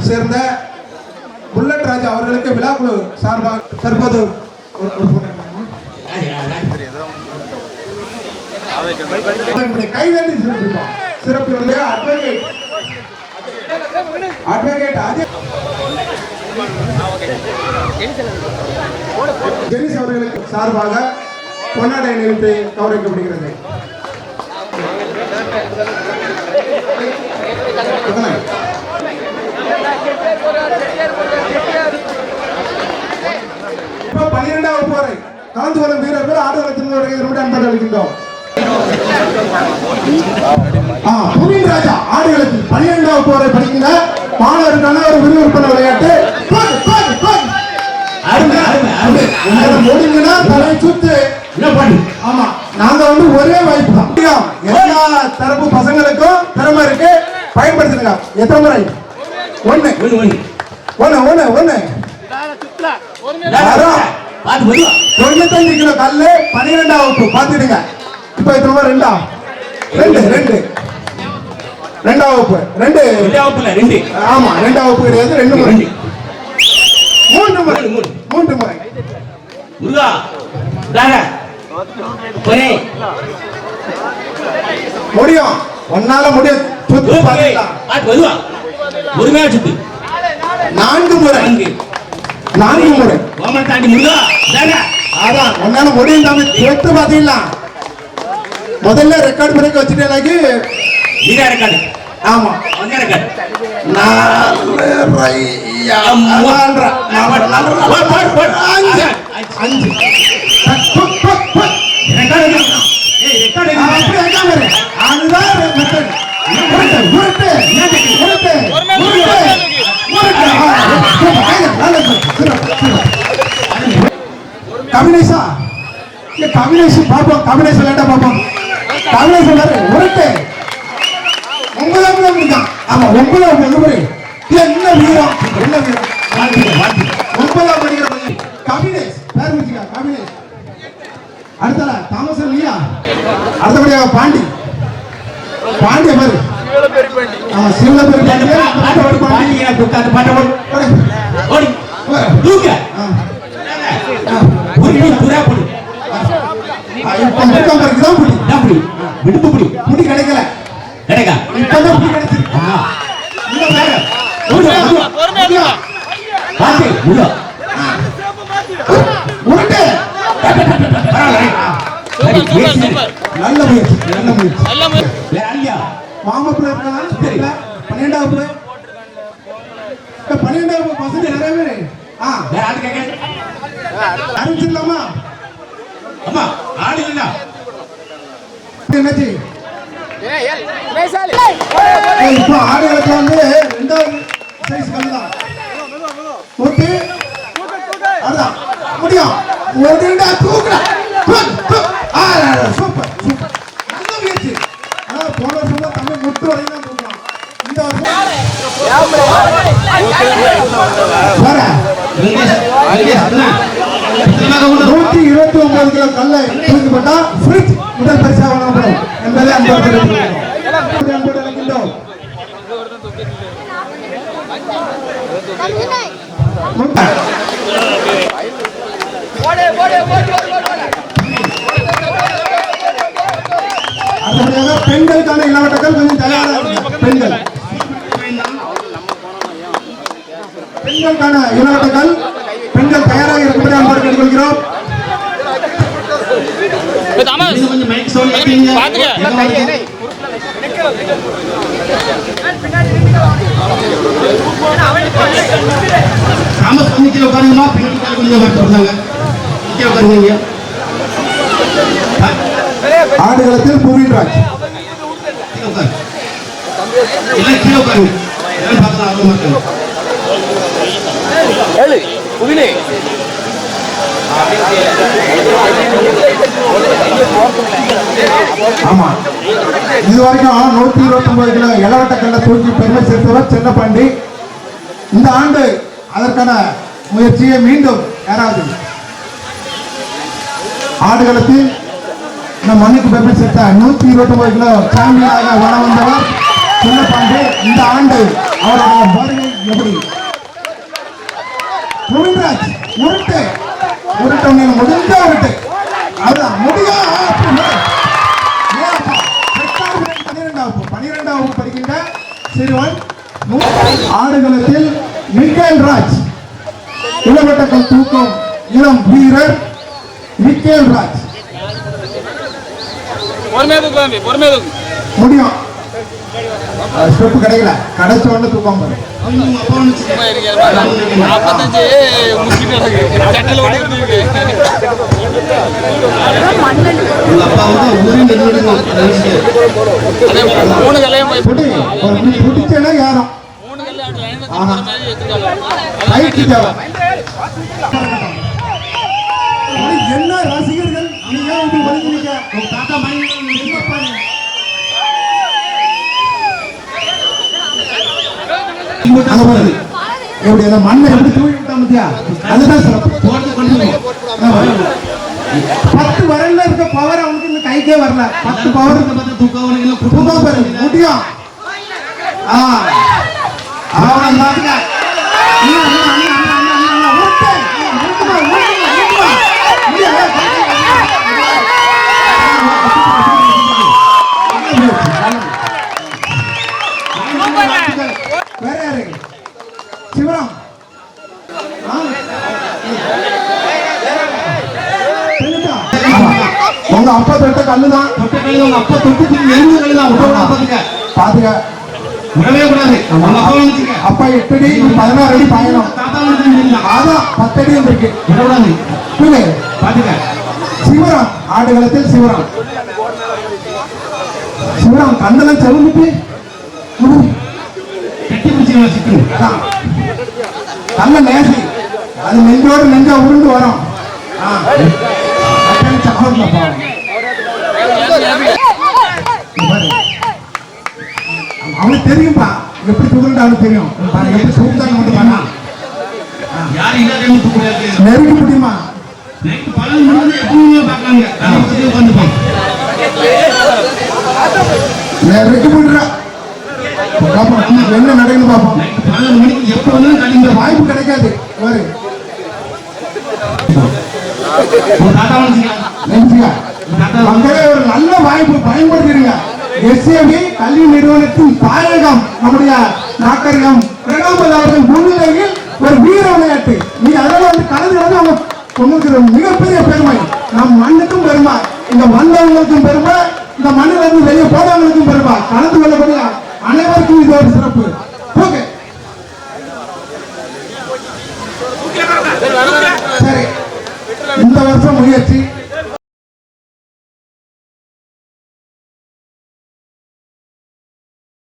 சேர்ந்த புல்லட் ராஜா அவர்களுக்கு விழாக்குழு சார்பாக தற்போது ஒரு- சிறப்பிப்போம். சிறப்பு விருது அட்வொகேட் அட்வொகேட் அஜய் ஜெனிஸ் அவர்களுக்கு சார்பாக பொன்னாடை நிறுத்தி கௌரவிக்கப்படுகிறது. இப்ப பன்னிரெண்டாவது போரை கலந்து கொள்ளும் வீரர்கள் ஆடுகளத்தின் வருகை அன்பு அளிக்கின்றோம் புவின் ராஜா ஆடுகளத்தில் பன்னிரெண்டாவது போரை படிக்கின்ற மாணவருக்கான ஒரு விறுவிறுப்பான விளையாட்டு. முடிஞ்சுன்னா தலை சுத்து. ஆமா நாங்க வந்து ஒரே வாய்ப்பு தான். எல்லா தரப்பு பசங்களுக்கும் திறமை இருக்கு. பயன்படுத்திருங்க எத்தனை முறை? ஒண்ணு. ஒண்ணு ஒண்ணு. ஒண்ணு ஒண்ணு தொண்ணூத்தஞ்சு கிலோ கல்லு பன்னிரெண்டாம் வகுப்பு. பாத்துடுங்க இப்ப எத்தனை ரெண்டா? ரெண்டு ரெண்டு. ரெண்டாம் வகுப்பு. ரெண்டு. வகுப்புல ரெண்டு. ஆமா ரெண்டாம் வகுப்பு கிடையாது ரெண்டு முறை. மூன்று முறை. மூணு, மூணு. மூன்று முறை. முருகா முடியும். ஒன்னால முடியும். முருகா. சுத்து. நான்கு முறை. நான்கு. நான்கு முறை. ஓமன் தாண்டி முருகா. அதான் ஒன்னால முடியும் தம்பி. சுத்து பாத்தீங்களா முதல்ல ரெக்கார்ட் பிரேக் வச்சுட்டேனாக்கி நீதா இருக்காது ஆமா. அவன் இருக்காது நாலு ரையா, போடு. அஞ்சு. அஞ்சு. Record record. அதுதான் method. கவினேஷா கவினேஷ் பாப்போம் கவினேஷ் பாப்போம் கவினேஷ் உருட்டு. ஒன்பதாம் தான் முடிஞ்சான் ஆமா ஒன்பதாம் வெகுமுறை என்ன வீரம் என்ன வீரம் ஒன்பதாம் படிக்கிற பையன் கவினேஷ் பேர் வச்சுக்க கவினேஷ் அடுத்தல தாமஸ் இல்லையா அடுத்தபடியாக பாண்டி பாண்டிய பேரு ஆமா சிவல பேரு அந்த பாண்டிய பா- பாட்டை ஓடு, பாண்டி பாட்டி. எனக்கு கொடுக்க, அந்த பாட்டை ஓடு. ஓடி. தூக்க. ஒரு நீ புறா போடு. இப்ப முருகன் பேருக்கு தான் பிடி. என்ன புடி? விடுப்பு புடி. முடி கிடைக்கல. கிடைக்கா? இப்பதான் பிடி கிடைச்சிருக்கு பாரு. பாத்து, பரவாயில்ல. சரி, முயற்சி. நல்ல முயற்சி. நல்ல முயற்சி. மாமப்பிள்ளை இருக்காங்க தெரியல பன்னெண்டாவது பன்னெண்டாவது பசங்க நிறைய பேரு ஆ. ஆளு கேட்க? ஆரம்பிச்சிடலாமா அம்மா, இல்லைன்னா? என்னாச்சு? ஏய், இப்போ ஆடுகளுக்கு வந்து ரெண்டாவது சைஸ் கல்லு ஓகே அதான் முடியும். தூக்கு, தூக்கு. ஆ, வருஷம் இருபத்தி ஒன்பது கிலோ கல்லை தூக்கி போட்டா முதல் பரிசா வழங்கப்படும் என்பதை அன்போடு அன்போடு அழைக்கின்றோம் பெண்களுக்கான இளவட்டங்கள் கொஞ்சம் தயாராக பெண்கள். பெண்களுக்கான இளவட்டங்கள் பெண்கள் தயாராக இருக்கும்படி அன்போடு கேட்டுக்கொள்கிறோம் கொஞ்சம் மைக் சவுண்ட் வைக்கிறீங்க. தாமஸ் கொஞ்சம் கீழே உட்காருங்கம்மா. பெண்களுக்காக கொஞ்சம். கீழே உட்காருங்க ஐயா. ஆடுகளத்தில் கீழே உட்காருங்க. எல்லாம் பார்க்கலாம், ஆர்வமா இருக்காங்க. ஆமா. இது வரைக்கும் நூத்தி இருபத்தி ஒன்பது கிலோ இளவட்ட கல்லை தூக்கி பெருமை சேர்த்தவர் செல்லப்பாண்டி. இந்த ஆண்டு அதற்கான முயற்சியை மீண்டும் யாராவது ஆடுகளுக்கு இந்த மண்ணுக்கு பெருமை சேர்த்த நூத்தி இருபத்தி ஒன்பது கிலோ சாம்பியனாக வர வந்தவர் செல்லப்பாண்டி. இந்த ஆண்டு அவருடைய வருகை எப்படி? கோவிந்தராஜ் உருட்டு. உருட்டு உன்னை முடிஞ்சா உருட்டு. அதான் முடியா? பன்னிரெண்டாம் வகுப்பு படிக்கின்ற சிறுவன் ஆடுகளத்தில் மிக்கேல் ராஜ். இளவட்டங்கள் தூக்கும் இளம் வீரர் மிக்கேல் ராஜ். முடியும். ஸ்டெப் கிடைக்கல கிடைச்ச உடனே தூக்கம் பாரு நாற்பத்தஞ்சு முஸ்லிம் நடக்கு சட்டில் அங்க பாரு. எப்படி அந்த மண்ணை எப்படி தூவி விட்டா மத்தியா அதுதான் சிறப்பு. பத்து வரல இருக்க பவர் அவனுக்கு இந்த கைக்கே வரல. பத்து பவர் பவருக்கு பார்த்து தூக்கம் அவனுக்கு எல்லாம் தூக்கம் குடும்பம் பாரு முடியும் ஆ அவ்வளவுதான் அண்ணா, அண்ணா, அண்ணா, அண்ணா, அண்ணா, அண்ணா, அண்ணா, உருட்டு. உருட்டுமா, உருட்டுமா, உருட்டுமா. முடியாது. வேற யாரு சிவராம் ஆ? தெரியுதா? அப்பா தொட்ட கல்லுதான். தொட்ட கையில உங்க அப்பா தொட்டு எலும்பு கையில தான் விடவே கூடாது உங்க அப்பா எட்டு அடி பதினாறு அடி பாயணும். அதான் பத்தடி இருக்கு விடக்கூடாது? பாத்துக்க சிவராம் ஆடுகளத்தில் சிவராம். சிவராம் கண்ணெல்லாம் செவந்துட்டு கட்டி பிடிச்சி சிக்கணும் அதான். நல்ல நேசி. அது நெஞ்சோடு நெஞ்சா உருண்டு வரும். ஆ. கட்டளை அவனுக்கு தெரியும்பா. எப்படி சுருண்டு அவனுக்கு தெரியும் எப்படி சுருண்டான்னு மட்டும் பண்ணா நெருங்கி முடியுமா முடிறா பாப்போம் என்ன நடக்குன்னு பாப்போம். எப்போ வாய்ப்பு கிடைக்காது. மக்களே ஒரு நல்ல வாய்ப்பு பயன்படுத்திடுங்க எஸ்ஏபி கல்வி நிறுவனத்தின் தாயகம் நம்முடைய நாக்கரிகம் பிரணாமல் அவர்கள் முன்னிலையில் ஒரு வீர விளையாட்டு. நீ அதில் வந்து கலந்து வந்து அவங்க கொண்டிருக்கிற மிகப்பெரிய பெருமை. நம் மண்ணுக்கும் பெருமை. இந்த வந்தவங்களுக்கும் பெருமை. இந்த மண்ணிலிருந்து வெளியே போனவங்களுக்கும் பெருமை. கலந்து கொள்ளக்கூடிய அனைவருக்கும் இது ஒரு